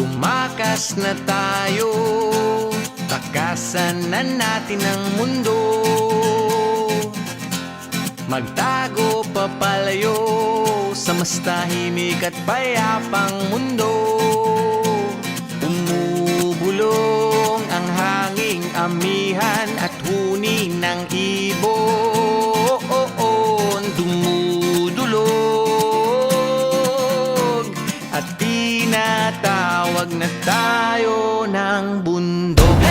Tumakas na tayo. Takasan na natin ang mundo. Magtago papalayo Sa mas tahimik at payapang mundo. Umubulong ang hanging amihan At huni ng ibon tinatawag na tayo ng bundok.